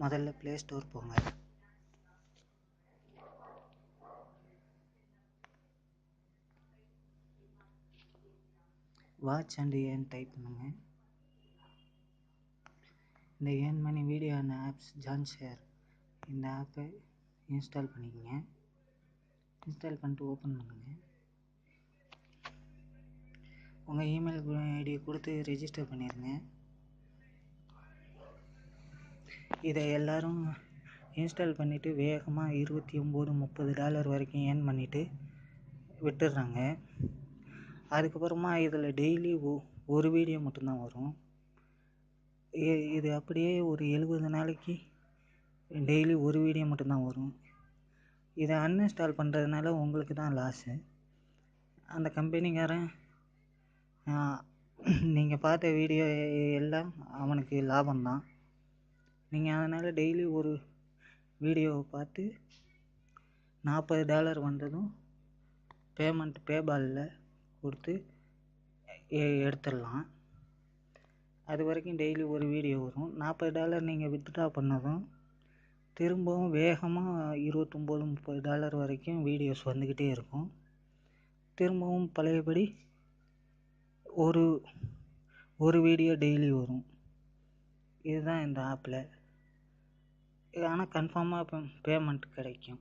முதல்ல play store போங்க. Watch and earn type பண்ணுங்க. இந்த earn money video and apps join share இந்த ஆப்பை இன்ஸ்டால் பண்ணிக்கோங்க. இன்ஸ்டால் பண்ணிட்டு ஓப்பன் பண்ணுங்கள் உங்கள் இமெயில் ஐடி கொடுத்து ரெஜிஸ்டர் பண்ணிடுங்க இதை எல்லோரும் இன்ஸ்டால் பண்ணிவிட்டு வேகமாக இருபத்தி ஒம்பது முப்பது டாலர் வரைக்கும் ஏர்ன் பண்ணிவிட்டு விட்டுடுறாங்க. அதுக்கப்புறமா இதில் டெய்லி ஒ ஒரு வீடியோ மட்டும்தான் வரும். இ- இது அப்படியே ஒரு எழுபது நாளைக்கு டெய்லி ஒரு வீடியோ மட்டும்தான் வரும். இதை அன்இன்ஸ்டால் பண்ணுறதுனால உங்களுக்கு தான் லாஸு அந்த கம்பெனிக்காரன் நீங்கள் பார்த்த வீடியோ எல்லாம் அவனுக்கு லாபம்தான். நீங்கள் அதனால் டெய்லி ஒரு வீடியோவை பார்த்து நாற்பது டாலர் வந்ததும் பேமெண்ட் பேபாலில் கொடுத்து எ- எடுத்துடலாம். அது வரைக்கும் டெய்லி ஒரு வீடியோ வரும். நாற்பது டாலர் நீங்கள் வித்ட்ரா பண்ணதும் திரும்பவும் வேகமாக இருபத்தொம்போது முப்பது டாலர் வரைக்கும் வீடியோஸ் வந்துக்கிட்டே இருக்கும். திரும்பவும் பழையபடி ஒரு ஒரு வீடியோ டெய்லி வரும். இதுதான் இந்த ஆப்பில் ஆனால் கன்ஃபார்மாக பேமெண்ட் கிடைக்கும்.